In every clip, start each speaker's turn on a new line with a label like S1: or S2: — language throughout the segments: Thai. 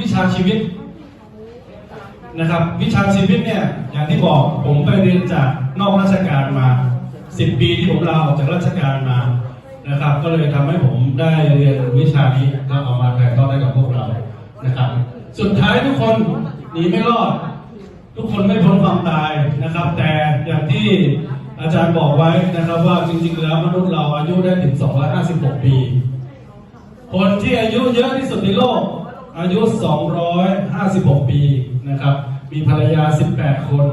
S1: วิชาชีวิตนะครับ วิชาชีวิตเนี่ยอย่างที่บอกผมไปเรียนจากนอกราชการมา10ปีที่ผมลาออกจากราชการมานะครับ ก็เลยทำให้ผมได้เรียนวิชานี้ก็เอามาถ่ายทอดให้กับพวกเรานะครับ สุดท้ายทุกคนหนีไม่รอด ทุกคนไม่พ้นความตายนะครับ แต่อย่างที่อาจารย์บอกไว้นะครับว่าจริงๆแล้วมนุษย์เราอายุได้ถึง 256 ปี คนที่อายุเยอะที่สุดในโลก อายุ 256 ปีนะครับ มีภรรยา 18 คน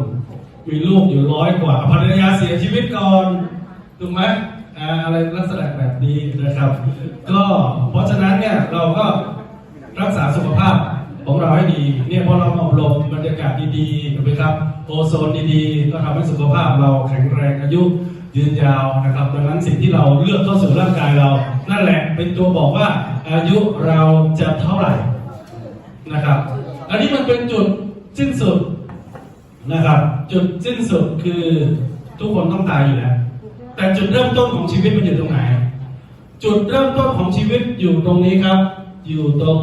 S1: มีลูกอยู่ร้อยกว่า ภรรยาเสียชีวิตก่อนถูกไหมออะไรลักษณะแบบนี้นะครับ ก็เพราะฉะนั้นเนี่ยเราก็รักษาสุขภาพของเราให้ดี เนี่ยพอเราอบรมบรรยากาศดีๆถูกไหมครับ โอโซนดีๆ ก็ทำให้สุขภาพเราแข็งแรงอายุยืนยาวนะครับดังนั้นสิ่งที่เราเลือกเข้าสู่ร่างกายเรา นั่นแหละเป็นตัวบอกว่าอายุเราจะเท่าไหร่ นะครับ อันนี้มันเป็นจุดสิ้นสุดนะครับ จุดสิ้นสุดคือทุกคนต้องตายอยู่แล้ว แต่จุดเริ่มต้นของชีวิตมันอยู่ตรงไหน จุดเริ่มต้นของชีวิตอยู่ตรงนี้ครับ อยู่ตรง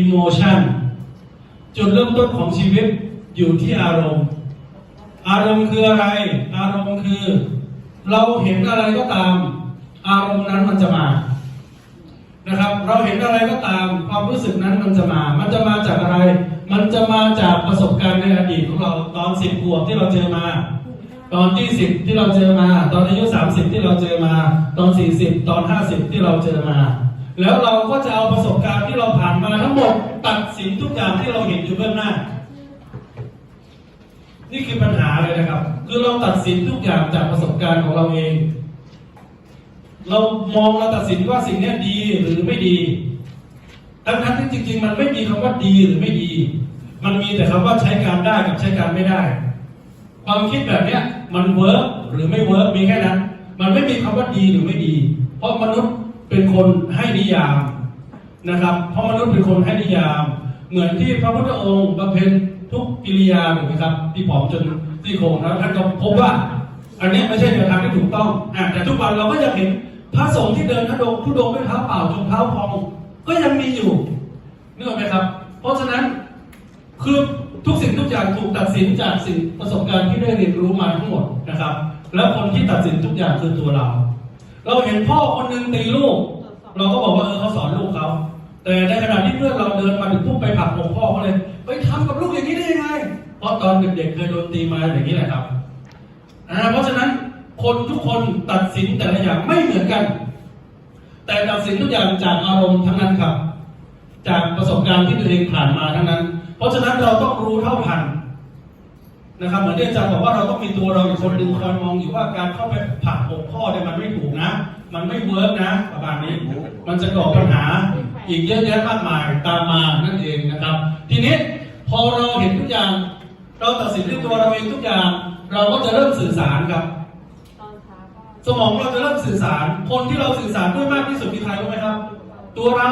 S1: emotion จุดเริ่มต้นของชีวิตอยู่ที่อารมณ์ อารมณ์คืออะไร อารมณ์คือ เราเห็นอะไรก็ตาม อารมณ์นั้นมันจะมา นะครับ เราเห็นอะไรก็ตามความรู้สึกนั้นมันจะมา มันจะมาจากอะไร มันจะมาจากประสบการณ์ในอดีตของเราตอนสิบขวบที่เราเจอมา ตอนที่สิบที่เราเจอมา ตอนอายุสามสิบที่เราเจอมา ตอนสี่สิบตอนห้าสิบที่เราเจอมา แล้วเราก็จะเอาประสบการณ์ที่เราผ่านมาทั้งหมดตัดสินทุกอย่างที่เราเห็นอยู่เบื้องหน้า นี่คือปัญหาเลยนะครับ คือเราตัดสินทุกอย่างจากประสบการณ์ของเราเอง เรามองเราตัดสินว่าสิ่งนี้ดีหรือไม่ดีทั้งนั้นที่จริง ๆ มันไม่มีคำว่าดีหรือไม่ดี มันมีแต่คำว่าใช้การได้กับใช้การไม่ได้ ความคิดแบบเนี้ยมันเวิร์กหรือไม่เวิร์กมีแค่นั้น มันไม่มีคำว่าดีหรือไม่ดี เพราะมนุษย์เป็นคนให้นิยามนะครับ เพราะมนุษย์เป็นคนให้นิยาม เหมือนที่พระพุทธองค์บำเพ็ญทุกกิริยาถูกไหมครับ ที่ผอมจนที่โคงแล้วท่านก็พบว่า อันนี้ไม่ใช่แนวทางที่ถูกต้องอแต่ทุกวันเราก็ยังเห็น พระสงฆ์ที่เดินทุดงทุดงด้วยเท้าเปล่าจนเท้าพองก็ยังมีอยู่นึกออกไหมครับ เพราะฉะนั้นคือทุกสิ่งทุกอย่างถูกตัดสินจากสิ่งประสบการณ์ที่ได้เรียนรู้มาทั้งหมดนะครับ แล้วคนที่ตัดสินทุกอย่างคือตัวเรา เราเห็นพ่อคนหนึ่งตีลูก เราก็บอกว่าเออเขาสอนลูกเขาแต่ในขณะที่เพื่อนเราเดินมาถึงปุ๊บไปผลักอกพ่อเขาเลยไปทำกับลูกอย่างนี้ได้ยังไงเพราะตอนเด็กๆเคยโดนตีมาอย่างนี้แหละครับเพราะฉะนั้น คนทุกคนตัดสินแต่ละอย่างไม่เหมือนกัน แต่ตัดสินทุกอย่างจากอารมณ์ทั้งนั้นครับ จากประสบการณ์ที่ตัวเองผ่านมาทั้งนั้น เพราะฉะนั้นเราต้องรู้เท่าทันนะครับเหมือนที่อาจารย์บอกว่าเราต้องมีตัวเราอีกคนหนึ่งคอยมองอยู่ว่าการเข้าไปผักอกพ่อเนี่ยมันไม่ถูกนะ มันไม่เวิร์กนะประมาณนี้ มันจะก่อปัญหาอีกเยอะแยะมากมายตามมานั่นเองนะครับ ทีนี้พอเราเห็นทุกอย่าง เราตัดสินด้วยตัวเราเองทุกอย่าง เราก็จะเริ่มสื่อสารครับ สมองเราจะเริ่มสื่อสาร คนที่เราสื่อสารด้วยมากที่สุดคือใครรู้ไหมครับ ตัวเรา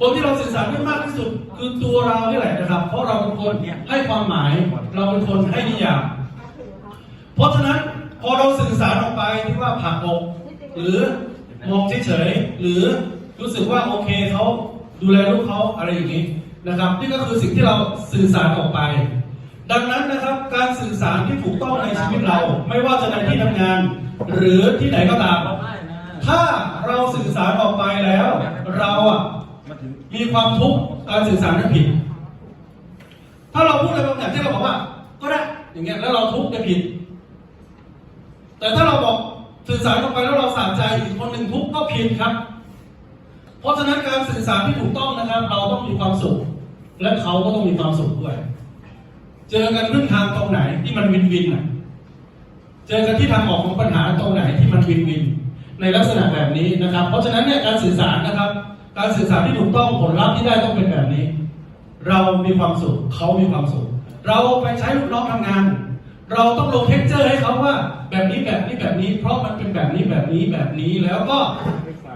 S1: คนที่เราสื่อสารด้วยมากที่สุด คือตัวเรานี่แหละนะครับ เพราะเราเป็นคนให้ความหมาย เราเป็นคนให้นิยาม เพราะฉะนั้นพอเราสื่อสารออกไปที่ว่าผักอกหรือมองเฉยๆหรือรู้สึกว่าโอเคเขาดูแลลูกเขาอะไรอย่างนี้นะครับ นี่ก็คือสิ่งที่เราสื่อสารออกไป ดังนั้นนะครับการสื่อสารที่ถูกต้องในชีวิตเรา ไม่ว่าจะในที่ทำงาน หรือที่ไหนก็ตาม ถ้าเราสื่อสารออกไปแล้ว เราอะมีความทุกข์การสื่อสารนั้นผิด ถ้าเราพูดอะไรบางอย่างที่เราบอกว่า ก็ได้อย่างเงี้ยแล้วเราทุกข์จะผิด แต่ถ้าเราบอกสื่อสารออกไปแล้วเราสาใจอีกคนหนึ่งทุกข์ก็ผิดครับ เพราะฉะนั้นการสื่อสารที่ถูกต้องนะครับ เราต้องมีความสุข และเขาก็ต้องมีความสุขด้วย เจอกันครึ่งทางตรงไหนที่มันวินวินอะ เจอกันที่ทางออกของปัญหาตรงไหนที่มันวินวิน ในลักษณะแบบนี้นะครับ เพราะฉะนั้นเนี่ยการสื่อสารนะครับ การสื่อสารที่ถูกต้องผลลัพธ์ที่ได้ต้องเป็นแบบนี้ เรามีความสุขเขามีความสุข เราไปใช้ลูกน้องทำงาน เราต้องลงเท็กเจอร์ให้เขาว่า แบบนี้แบบนี้แบบนี้ เพราะมันเป็นแบบนี้แบบนี้แบบนี้แล้วก็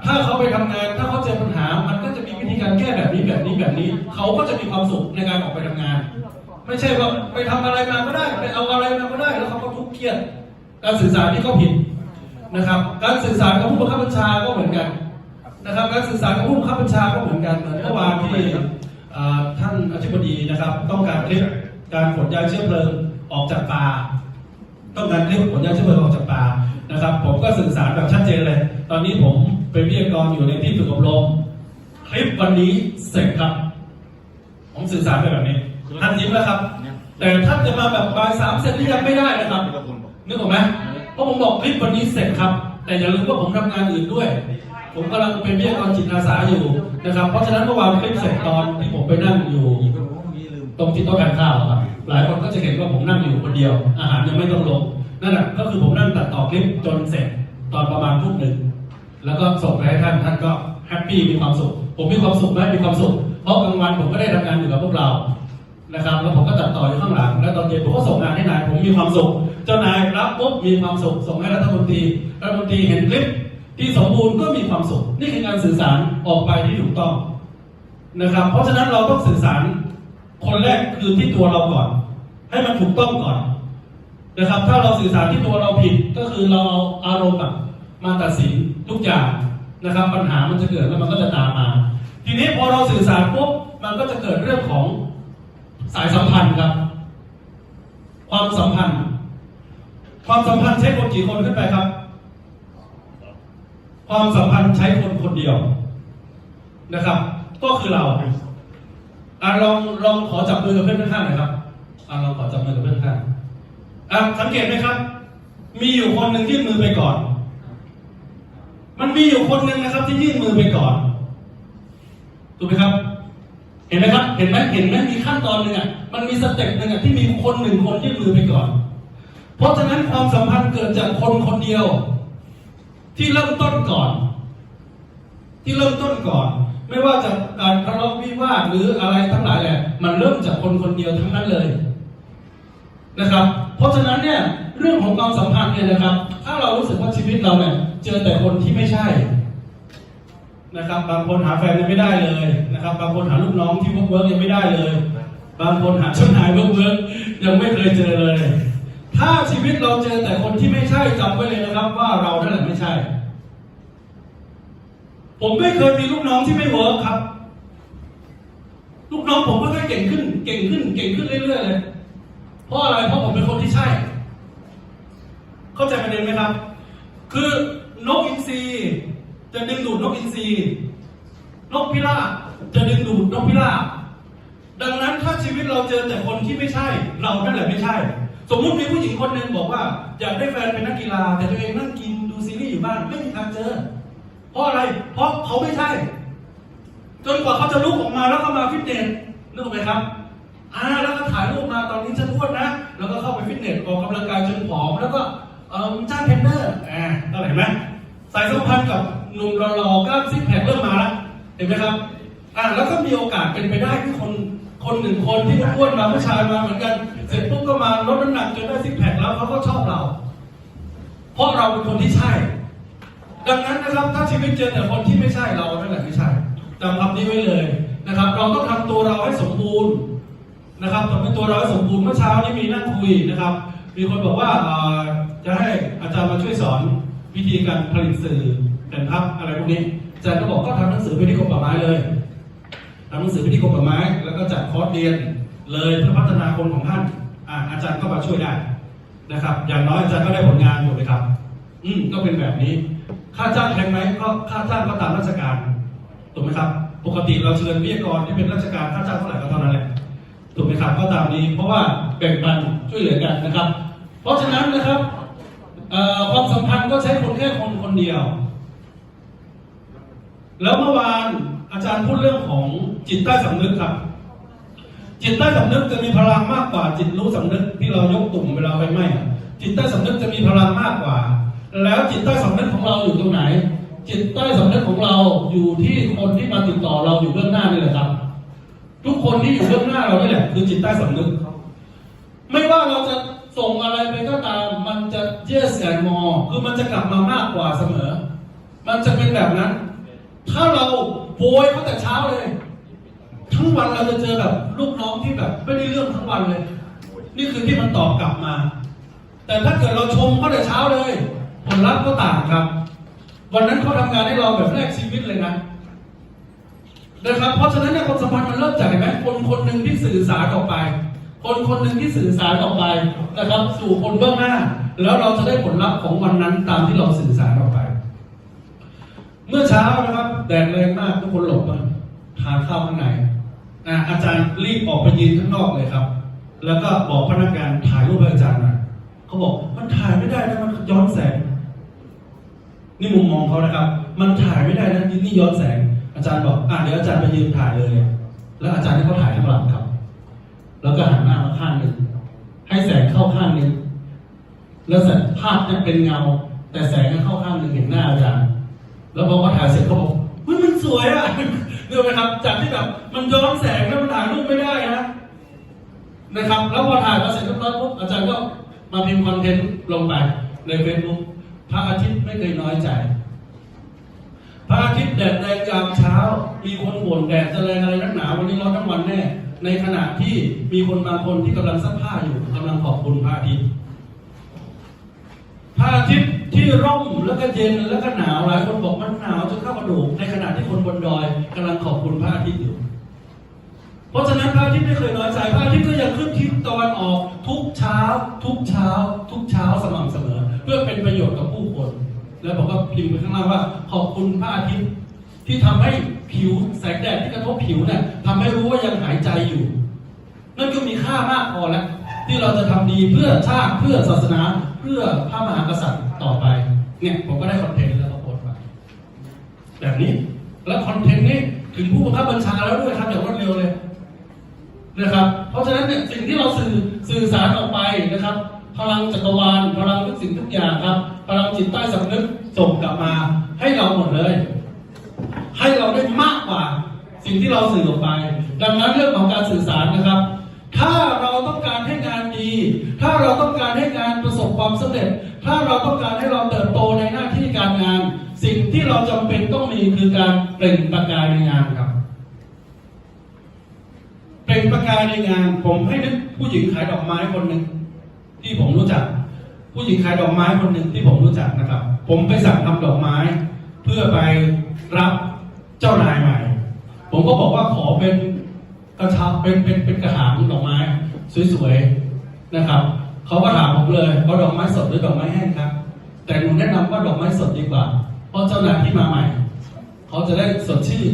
S1: ถ้าเขาไปทำงาน ถ้าเขาเจอปัญหา มันก็จะมีวิธีการแก้แบบนี้แบบนี้แบบนี้ เขาก็จะมีความสุขในการออกไปทำงาน ไม่ใช่ว่าไปทำอะไรมาก็ได้ ไปเอาอะไรมาก็ได้ แล้วเขาก็ทุกข์เครียด การสื่อสารที่เขาผิดนะครับ การสื่อสารกับผู้บังคับบัญชาก็เหมือนกันนะครับ การสื่อสารกับผู้บังคับบัญชาก็เหมือนกันเมื่อวานที่ท่านอธิบดีนะครับ ต้องการคลิปการขนย้ายเชื้อเพลิงออกจากป่าต้องการคลิปขนย้ายเชื้อเพลิงออกจากป่านะครับ ผมก็สื่อสารแบบชัดเจนเลย ตอนนี้ผมเป็นวิทยากรอยู่ในที่ฝึกอบรมคลิปวันนี้เสร็จครับผมสื่อสารไปแบบนี้ ท่านยิ้มแล้วครับ แต่ท่านจะมาแบบบ่ายสามเสร็จหรือยังไม่ได้นะครับนึกออกไหมเพราะผมบอกคลิปวันนี้เสร็จครับ แต่อย่าลืมว่าผมทำงานอื่นด้วย ผมกำลังเป็นวิทยากรจิตอาสาอยู่นะครับ เพราะฉะนั้นเมื่อวานคลิปเสร็จตอนที่ผมไปนั่งอยู่ ตรงที่โต๊ะทานข้าวครับหลายคนก็จะเห็นว่าผมนั่งอยู่คนเดียว อาหารยังไม่ต้องลงนั่นแหละก็คือผมนั่งตัดต่อคลิปจนเสร็จตอนประมาณทุ่มหนึ่งแล้วก็ส่งไปให้ท่านท่านก็แฮปปี้มีความสุข ผมมีความสุขไหมมีความสุข เพราะกลางวันผมก็ได้ทำงานอยู่กับพวกเรา นะครับ แล้วผมก็ตัดต่ออยู่ข้างหลัง แล้วตอนเย็นผมก็ส่งงานให้นาย ผมมีความสุข เจ้านายรับปุ๊บมีความสุข ส่งให้รัฐมนตรี รัฐมนตรีเห็นคลิปที่สมบูรณ์ก็มีความสุข นี่คือการสื่อสารออกไปที่ถูกต้องนะครับ เพราะฉะนั้นเราต้องสื่อสารคนแรกคือที่ตัวเราก่อน ให้มันถูกต้องก่อนนะครับ ถ้าเราสื่อสารที่ตัวเราผิดก็คือเราเอาอารมณ์มาตัดสินทุกอย่างนะครับ ปัญหามันจะเกิดแล้วมันก็จะตามมา ทีนี้พอเราสื่อสารปุ๊บมันก็จะเกิดเรื่องของ สายสัมพันธ์ครับ ความสัมพันธ์ ความสัมพันธ์ใช้คนกี่คนขึ้นไปครับ ความสัมพันธ์ใช้คนคนเดียวนะครับ ก็คือเราอะลองลองขอจับมือกับเพื่อนข้างๆหน่อยครับอะลองขอจับมือกับเพื่อนข้างอะสังเกตไหมครับ มีอยู่คนหนึ่งยื่นมือไปก่อน มันมีอยู่คนหนึ่งนะครับ ที่ยื่นมือไปก่อนถูกไหมครับ เห็นไหมครับ เห็นไหมเห็นไหมมีขั้นตอนหนึ่งอะ มันมีสเต็ปหนึ่งอะที่มีคนหนึ่งคนยื่นมือไปก่อน เพราะฉะนั้นความสัมพันธ์เกิดจากคนคนเดียว ที่เริ่มต้นก่อน ที่เริ่มต้นก่อน ไม่ว่าจะการทะเลาะวิวาทหรืออะไรทั้งหลายแหละ มันเริ่มจากคนคนเดียวทั้งนั้นเลยนะครับ เพราะฉะนั้นเนี่ยเรื่องของความสัมพันธ์เนี่ยนะครับ ถ้าเรารู้สึกว่าชีวิตเราเนี่ยเจอแต่คนที่ไม่ใช่ นะครับ บางคนหาแฟนยังไม่ได้เลยนะครับ บางคนหาลูกน้องที่เวิร์กยังไม่ได้เลย บางคนหาเจ้านายเวิร์กยังไม่เคยเจอเลย ถ้าชีวิตเราเจอแต่คนที่ไม่ใช่จำไว้เลยนะครับ ว่าเรานั่นแหละไม่ใช่ ผมไม่เคยมีลูกน้องที่ไม่เวิร์กครับลูกน้องผมก็ค่อยๆเก่งขึ้น เก่งขึ้น เก่งขึ้นเรื่อยๆเลยเพราะอะไร เพราะผมเป็นคนที่ใช่ เข้าใจประเด็นไหมครับ คือนกอินทรี จะดึงดูดนกอินทรีนกพิราบจะดึงดูดนกพิราบดังนั้นถ้าชีวิตเราเจอแต่คนที่ไม่ใช่ เรานั่นแหละไม่ใช่ สมมุติมีผู้หญิงคนหนึ่งบอกว่า อยากได้แฟนเป็นนักกีฬา แต่ตัวเองนั่งกินดูซีรีส์อยู่บ้านไม่มีทางเจอ เพราะอะไร เพราะเขาไม่ใช่ จนกว่าเขาจะลุกออกมาแล้วก็มาฟิตเนสนึกออกไหมครับอ่าแล้วก็ถ่ายรูปมาตอนนี้ฉันอ้วนนะ แล้วก็เข้าไปฟิตเนสออกกำลังกายจนผอมแล้วก็เออจ้างเทรนเนอร์อ่าก็เห็นไหมสายสัมพันธ์กับ หนุ่มหล่อๆกล้ามซิกแพคเริ่มมาแล้วเห็นไหมครับ อ่าแล้วก็มีโอกาสเป็นไปได้ที่คนคนหนึ่งคนที่อ้วนมาผู้ชายมาเหมือนกัน เสร็จปุ๊บก็มาลดน้ำหนักจนได้ซิกแพคแล้วเขาก็ชอบเรา เพราะเราเป็นคนที่ใช่ ดังนั้นนะครับถ้าชีวิตเจอแต่คนที่ไม่ใช่เรานั่นแหละไม่ใช่จำคำนี้ไว้เลยนะครับ เราต้องทำตัวเราให้สมบูรณ์นะครับทำให้ตัวเราให้สมบูรณ์เมื่อเช้านี้มีนั่งคุยนะครับ มีคนบอกว่าจะให้อาจารย์มาช่วยสอนวิธีการผลิตสื่อ แผ่นพับอะไรพวกนี้อาจารย์ก็บอกก็ทำหนังสือไปที่กรมป่าไม้เลยทำหนังสือไปที่กรมป่าไม้ แล้วก็จัดคอร์สเรียนเลยเพื่อพัฒนาคนของท่านอ่าอาจารย์ก็มาช่วยได้นะครับ อย่างน้อยอาจารย์ก็ได้ผลงานอยู่เลยครับ อืมก็เป็นแบบนี้ ค่าจ้างแพงไหมก็ค่าจ้างก็ตามราชการถูกไหมครับ ปกติเราเชิญวิทยากรที่เป็นราชการค่าจ้างเท่าไหร่ก็เท่านั้นแหละถูกไหมครับก็ตามนี้เพราะว่าแบ่งปันช่วยเหลือกันนะครับ เพราะฉะนั้นนะครับความสัมพันธ์ก็ใช้คนแค่คนคนเดียว แล้วเมื่อวานอาจารย์พูดเรื่องของจิตใต้สำนึกครับ จิตใต้สำนึกจะมีพลังมากกว่า จิตรู้สำนึกที่เรายกตุ่มเวลาไฟไหมจิตใต้สำนึกจะมีพลังมากกว่า แล้วจิตใต้สำนึกของเราอยู่ตรงไหน จิตใต้สำนึกของเราอยู่ที่คนที่มาติดต่อเราอยู่เบื้องหน้านี่แหละครับ ทุกคนที่อยู่เบื้องหน้าเรานี่แหละคือจิตใต้สำนึกไม่ว่าเราจะส่งอะไรไปก็ตามมันจะ yes and more คือมันจะกลับมามากกว่าเสมอ มันจะเป็นแบบนั้น ถ้าเราโวยเขาแต่เช้าเลย ทั้งวันเราจะเจอแบบลูกน้องที่แบบไม่ได้เรื่องทั้งวันเลย นี่คือที่มันตอบกลับมา แต่ถ้าเกิดเราชมเขาแต่เช้าเลย ผลลัพธ์ก็ต่างครับ วันนั้นเขาทำงานให้เราแบบแรกชีวิตเลยนะนะครับ เพราะฉะนั้นเนี่ยความสัมพันธ์มันเริ่มจากไหมคนคนหนึ่งที่สื่อสารออกไป คนคนหนึ่งที่สื่อสารออกไปนะครับ สู่คนเบื้องหน้า แล้วเราจะได้ผลลัพธ์ของวันนั้นตามที่เราสื่อสารออกไป เมื่อเช้านะครับแดดแรงมากทุกคนหลบมาทานข้าวข้างในอะอาจารย์รีบออกไปยืนข้างนอกเลยครับ แล้วก็บอกพนักงานถ่ายรูปให้อาจารย์หน่อยเขาบอกมันถ่ายไม่ได้นะมันย้อนแสง นี่มุมมองเขานะครับ มันถ่ายไม่ได้นะนี่ย้อนแสง อาจารย์บอกอะเดี๋ยวอาจารย์ไปยืนถ่ายเลย แล้วอาจารย์ให้เขาถ่ายข้างหลังครับ แล้วก็หันหน้ามาข้างหนึ่งให้แสงเข้าข้างหนึ่งแล้วแสงภาพเนี่ยเป็นเงา แต่แสงก็เข้าข้างหนึ่งเห็นหน้าอาจารย์ แล้วพอเขาถ่ายเสร็จเขาบอกเฮ้ยมันสวยอะเดูไหมครับ จากที่แบบมันย้อนแสงแล้วมันถ่ายรูปไม่ได้นะนะครับ แล้วพอถ่ายมาเสร็จเรียบร้อยปุ๊บอาจารย์ก็มาพิมพ์คอนเทนต์ลงไปในเฟซบุ๊กพระอาทิตย์ไม่เคยน้อยใจ พระอาทิตย์แดดแรงยามเช้า มีคนบ่นแดดจะแรงอะไรนักหนาวันนี้ร้อนทั้งวันแน่ ในขณะที่มีคนบางคนที่กำลังซักผ้าอยู่กำลังขอบคุณพระอาทิตย์พระอาทิตย์ ที่ร่มแล้วก็เย็นแล้วก็หนาวหลายคนบอกมันหนาวจนเข้ากระดูกในขณะที่คนบนดอยกำลังขอบคุณพระอาทิตย์อยู่ เพราะฉะนั้นพระอาทิตย์ไม่เคยน้อยใจพระอาทิตย์ก็ยังขึ้นทิศตะวันออกทุกเช้า ทุกเช้า ทุกเช้าสม่ำเสมอ เพื่อเป็นประโยชน์กับผู้คน แล้วบอกว่าพิมพ์ไปข้างล่างว่า ขอบคุณพระอาทิตย์ที่ทำให้ผิวแสงแดดที่กระทบผิวเนี่ยทำให้รู้ว่ายังหายใจอยู่ นั่นก็มีค่ามากพอแล้วที่เราจะทำดีเพื่อชาติเพื่อศาสนาเพื่อพระมหากษัตริย์ต่อ เนี่ยผมก็ได้คอนเทนต์แล้วก็โพสต์ไปแบบนี้ แล้วคอนเทนต์นี้ถึงผู้บังคับบัญชาแล้วด้วยครับอย่างรวดเร็วเลยนะครับ เพราะฉะนั้นเนี่ยสิ่งที่เราสื่อสื่อสารออกไปนะครับ พลังจักรวาลพลังทุกสิ่งทุกอย่างครับ พลังจิตใต้สำนึกส่งกลับมา ให้เราหมดเลย ให้เราได้มากกว่า สิ่งที่เราสื่อออกไป ดังนั้นเรื่องของการสื่อสารนะครับ ถ้าเราต้องการให้งานดี ถ้าเราต้องการให้งานประสบความสำเร็จ ถ้าเราต้องการให้เราเติบโตในหน้าที่การงาน สิ่งที่เราจำเป็นต้องมีคือการเปล่งประกายในงานครับ เป็นประกายในงาน ผมให้นึกผู้หญิงขายดอกไม้คนหนึ่งที่ผมรู้จัก ผู้หญิงขายดอกไม้คนหนึ่งที่ผมรู้จักนะครับ ผมไปสั่งทำดอกไม้ เพื่อไปรับเจ้านายใหม่ ผมก็บอกว่าขอเป็นกระชับเป็นเป็นเป็นกระถางดอกไม้ สวยๆนะครับ เขาก็ถามผมเลยเอาดอกไม้สดหรือดอกไม้แห้งครับ แต่หนูแนะนำว่าดอกไม้สดดีกว่า เพราะเจ้านายที่มาใหม่ เขาจะได้สดชื่น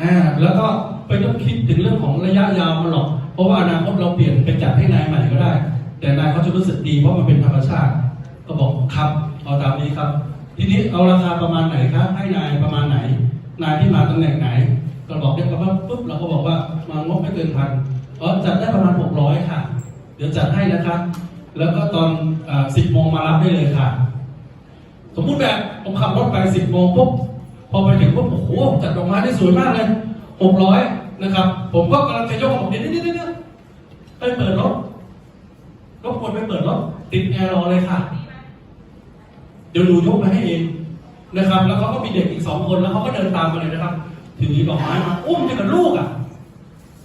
S1: อ่าแล้วก็ไปต้องคิดถึงเรื่องของระยะยาวมาหรอก เพราะว่าอนาคตเราเปลี่ยนไปจัดให้นายใหม่ก็ได้ แต่นายเขาจะรู้สึกดีเพราะมันเป็นธรรมชาติ ก็บอกครับเอาตามนี้ครับ ทีนี้เอาราคาประมาณไหนครับ ให้นายประมาณไหน นายที่มาตำแหน่งไหน ก็บอกเรียกว่าปุ๊บเราก็บอกว่ามางบไม่เกินพันอ๋อจัดได้ประมาณหกร้อยค่ะ ดี๋ยวจัดให้นะครับ แล้วก็ตอนสิบโมงมารับได้เลยค่ะ สมมุติแบบผมขับรถไปสิบโมงปุ๊บพอไปถึงปุ๊บโอ้โหจัดดอกไม้ได้สวยมากเลยหกร้อยนะครับ ผมก็กำลังจะยกของเดี๋ยวเดี๋ยวเดี๋ยไปเปิดรถรบกวนไปเปิดรถติดแอร์รอเลยค่ะ เดี๋ยวดูยกมาให้เองนะครับ แล้วเขาก็มีเด็กอีกสองคนแล้วเขาก็เดินตามมาเลยนะครับถือดอกไม้มาอุ้มจะกับลูกอะ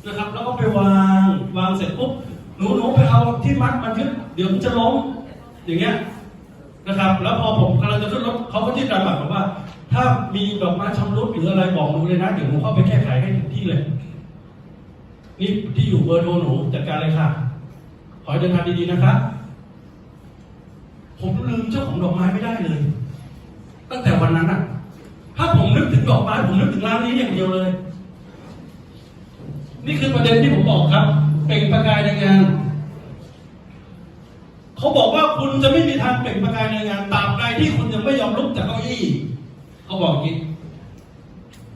S1: นะครับ แล้วก็ไปวางวางเสร็จปุ๊บ หนูหนูไปเอาที่มัดมันยึดเดี๋ยวมันจะล้มอย่างเงี้ยนะครับ แล้วพอผมกำลังจะขึ้นรถเขาก็ที่การบัตรบอกว่า ถ้ามีดอกไม้ชำรุดหรืออะไรบอกหนูเลยนะเดี๋ยวหนูเข้าไปแก้ไขให้ถึงที่เลย นี่ที่อยู่เบอร์โทรหนูจัดการเลยค่ะ ขอให้เดินทางดีๆนะครับผมลืมเจ้าของดอกไม้ไม่ได้เลย ตั้งแต่วันนั้นอะถ้าผมนึกถึงดอกไม้ผมนึกถึงร้านนี้อย่างเดียวเลย นี่คือประเด็นที่ผมบอกครับ เป็นประกายในงาน เขาบอกว่าคุณจะไม่มีทางเปล่งประกายในงานตราบใดที่คุณยังไม่ยอมลุกจากเก้าอี้เขาบอกอย่างนี้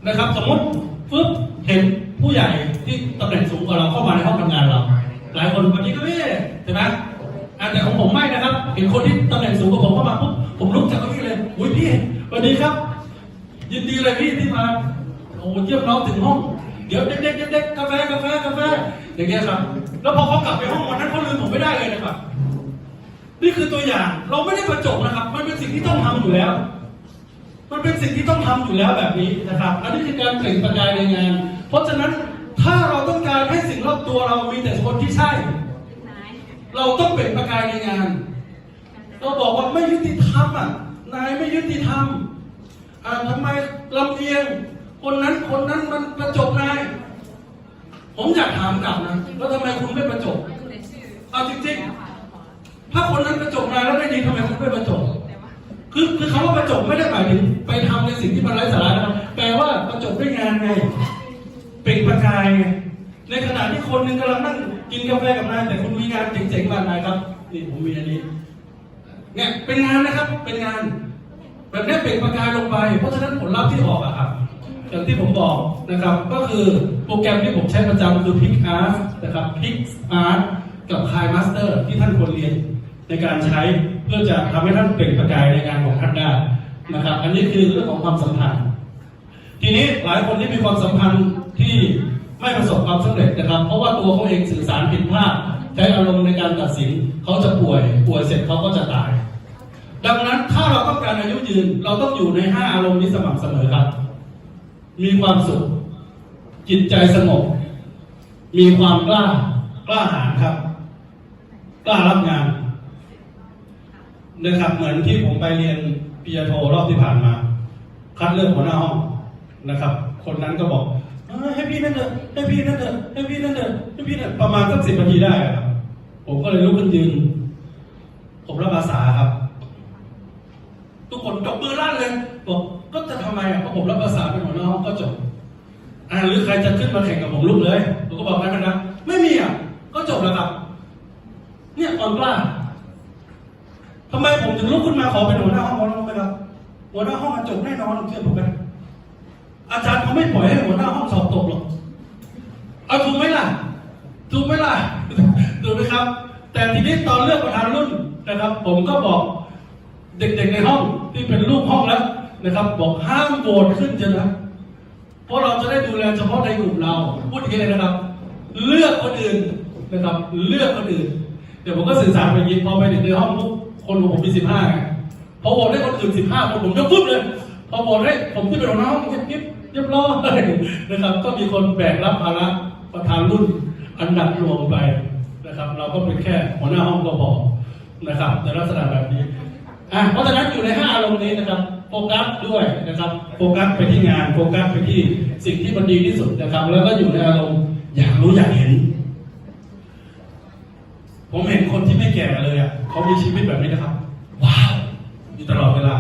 S1: นะครับ สมมติฟึบเห็นผู้ใหญ่ที่ตำแหน่งสูงกว่าเราเข้ามาในห้องทำงานเรา หลายคนวันนี้ก็ไม่ใช่ไหมแต่ของผมไม่นะครับ เห็นคนที่ตำแหน่งสูงกว่าผมเข้ามาปุ๊บผมลุกจากเก้าอี้เลยอุ้ยพี่สวัสดีครับ ยินดีเลยพี่ที่มาโอ้เยี่ยมน้องถึงห้อง เดี๋ยวเด็กๆเด็กๆกาแฟกาแฟกาแฟ อย่างเงี้ยครับ แล้วพอเขากลับไปห้องวันนั้นเขาลืมผมไม่ได้เลยนะครับ นี่คือตัวอย่างเราไม่ได้ประจบนะครับ มันเป็นสิ่งที่ต้องทำอยู่แล้ว มันเป็นสิ่งที่ต้องทำอยู่แล้วแบบนี้นะครับอันนี้คือการเปล่งประกายในงาน เพราะฉะนั้นถ้าเราต้องการให้สิ่งรอบตัวเรามีแต่คนที่ใช่ เราต้องเปล่งประกายในงานเราบอกว่าไม่ยุติธรรมอะนายไม่ยุติธรรมอ่าทำไมลำเอียง คนนั้นคนนั้นมันประจบนาย ผมอยากถามกลับนะแล้วทำไมคุณไม่ประจบเอาจริงๆ ถ้าคนนั้นประจบนายแล้วได้ดีทำไมคุณไม่ประจบคือคือคำว่าประจบไม่ได้หมายถึงไปทำในสิ่งที่มันไร้สาระนะแปลว่าประจบด้วยงานไงเปล่งประกายไงในขณะที่คนหนึ่งกำลังนั่งกินกาแฟกับนายแต่คุณมีงานเจ๋งๆมากนายครับนี่ผมมีอันนี้เนี่ยเป็นงานนะครับเป็นงาน แบบนี้เปล่งประกายลงไป เพราะฉะนั้นผลลัพธ์ที่ออกอะครับ อย่างที่ผมบอกนะครับ ก็คือโปรแกรมที่ผมใช้ประจำคือ Pick Art นะครับ Pick Art กับ k i Master ที่ท่านควรเรียนในการใช้เพื่อจะทำให้ท่านเปล่งประกายในงานของท่านได้นะครับ อันนี้คือเรื่องของความสัมพันธ์ ทีนี้หลายคนที่มีความสัมพันธ์ที่ไม่ประสบความสำเร็จนะครับ เพราะว่าตัวเขาเองสื่อสารผิดพลาดใช้อารมณ์ในการตัดสินเขาจะป่วยป่วยเสร็จเขาก็จะตาย ดังนั้นถ้าเราต้องการอายุยืน เราต้องอยู่ในห้าอารมณ์นี้สม่ำเสมอครับ มีความสุข จิตใจสงบ มีความกล้ากล้าหาญครับ กล้ารับงานนะครับ เหมือนที่ผมไปเรียนปริญญาโทรอบที่ผ่านมา คัดเลือกหัวหน้าห้องนะครับ คนนั้นก็บอกให้พี่นั่นเถอะให้พี่นั่นเถอะให้พี่นั่นเถอะให้พี่นั่นประมาณสักสิบนาทีได้ครับ ผมก็เลยลุกขึ้นยืน ผมรับอาสาครับ ทุกคนตบมือลั่นเลยบอก ก็จะทำไมอะเพราะผมรับอาสาเป็นหัวหน้าห้องก็จบอ่าหรือใครจะขึ้นมาแข่งกับผมลุกเลยผมก็บอกได้นะไม่มีอะก็จบแล้วครับ เนี่ยอ่อนกล้าทำไมผมถึงลุกขึ้นมาขอเป็นหัวหน้าห้องหัวหน้าห้องไหมครับหัวหน้าห้องมันจบแน่นอนเชื่อผมไหมอาจารย์เขาไม่ปล่อยให้หัวหน้าห้องสอบตกหรอกเอาถูกไหมล่ะถูกไหมล่ะถูกไหมครับ แต่ทีนี้ตอนเลือกประธานรุ่นนะครับ ผมก็บอกเด็กๆในห้องที่เป็นลูกห้องแล้ว นะครับ บอกห้ามโหวตขึ้นจะนะเพราะเราจะได้ดูแลเฉพาะในกลุ่มเราพูดอย่างนี้นะครับ เลือกคนอื่นนะครับ เลือกคนอื่นเดี๋ยวผมก็สื่อสารไปยิงพอไปถึงในห้องปุ๊บคนของผมมีสิบห้าไงพอโหวตให้คนอื่นสิบห้าคนผมยกปุ๊บเลยพอโหวตให้ผมที่เป็นหัวหน้าห้องเงียบเรียบร้อยนะครับ ก็มีคนแบกรับภาระประธานรุ่นอันดับรวมไปนะครับ เราก็เป็นแค่หัวหน้าห้องก็พอนะครับในลักษณะแบบนี้อะเพราะฉะนั้นอยู่ในห้าอารมณ์นี้นะครับ โฟกัสด้วยนะครับโฟกัสไปที่งานโฟกัสไปที่สิ่งที่มันดีที่สุดนะครับ แล้วก็อยู่ในอารมณ์อยากรู้อยากเห็น ผมเห็นคนที่ไม่แก่เลยอะเขามีชีวิตแบบนี้นะครับ ว้าวอยู่ตลอดเวลา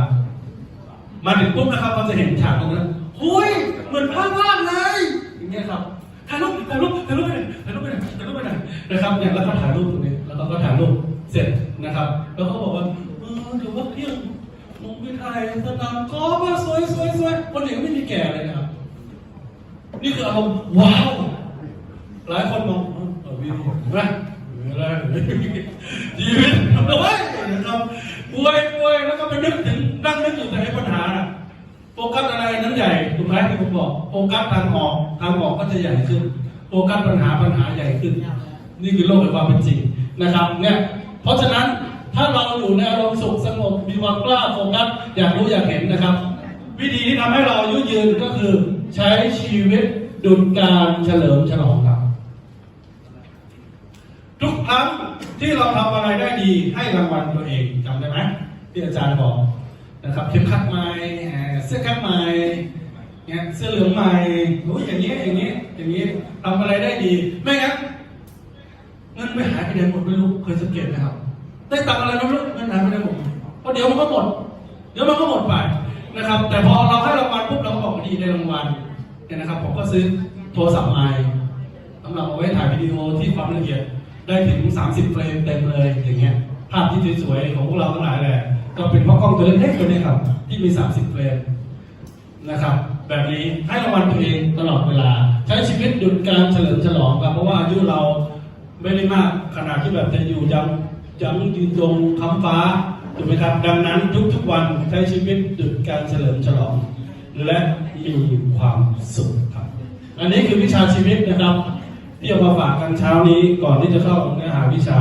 S1: มาถึงปุ๊บนะครับเขาจะเห็นฉากตรงนั้นหุยเหมือนภาพวาดเลยอย่างเงี้ยครับถ่ายรูปถ่ายรูปถ่ายรูปไปไหนถ่ายรูปไปไหนถ่ายรูปไปไหนนะครับเนี่ยแล้วก็ถ่ายรูปตรงนี้แล้วก็ถ่ายรูปเสร็จนะครับ แล้วเขาบอกว่าเออเดี๋ยวว่าเที่ยงลงไป ถ่ายสนามกอล์ฟอะสวยสวยสวยคนเด็กก็ไม่มีแก่เลยนะครับ นี่คืออารมณ์ว้าว หลายคนมองเออวิวเห็นไหมอะชีวิตทำไว้นะครับป่วยป่วยแล้วก็ไปนึกถึงนั่งนึกอยู่แต่ในปัญหาน่ะโฟกัสอะไรนั้นใหญ่ถูกไหมที่ผมบอกโฟกัสทางออกทางออกก็จะใหญ่ขึ้นโฟกัสปัญหาปัญหาใหญ่ขึ้น นี่คือโลกแห่งความเป็นจริงนะครับเนี่ยเพราะฉะนั้น ถ้าเราอยู่ในอารมณ์สุขสงบมีความกล้าโฟกัสอยากรู้อยากเห็นนะครับ วิธีที่ทำให้เราอายุยืนก็คือใช้ชีวิตดุจการเฉลิมฉลองครับทุกครั้งที่เราทำอะไรได้ดีให้รางวัลตัวเองจำได้ไหมที่อาจารย์บอกนะครับเข็มขัดใหม่เสื้อแคปใหม่เนี่ยเสื้อเหลืองใหม่โอ้ยอย่างนี้อย่างนี้อย่างนี้ทำอะไรได้ดีไม่งั้นเงินไม่หายไปไหนหมดไม่รู้เคยสังเกตไหมครับ ได้ตังอะไรไม่รู้เงินหายไปไหนหมดเพราะเดี๋ยวมันก็หมด เดี๋ยวมันก็หมดไปนะครับ แต่พอเราให้รางวัลปุ๊บเราก็บอกว่าดีได้รางวัลเนี่ยนะครับ ผมก็ซื้อโทรศัพท์ใหม่สำหรับเอาไว้ถ่ายวิดีโอที่ความละเอียดได้ถึง 30 เฟรมเต็มเลยอย่างเงี้ย ภาพที่สวยๆของพวกเราทั้งหลายแหละก็เป็นเพราะกล้องตัวเล็กๆตัวนี้ครับ ที่มี 30 เฟรมนะครับ แบบนี้ให้รางวัลตัวเองตลอดเวลา ใช้ชีวิตดุจการเฉลิมฉลองครับเพราะว่าอายุเราไม่ได้มากขนาดที่แบบจะอยู่ยัง ยังยืนตรงคำฟ้าถูกไหมครับ ดังนั้นทุกๆวันใช้ชีวิตดุจการเฉลิมฉลอง และมีความสุขครับ อันนี้คือวิชาชีวิตนะครับที่เอามาฝากกันเช้านี้ก่อนที่จะเข้าเนื้อหาวิชา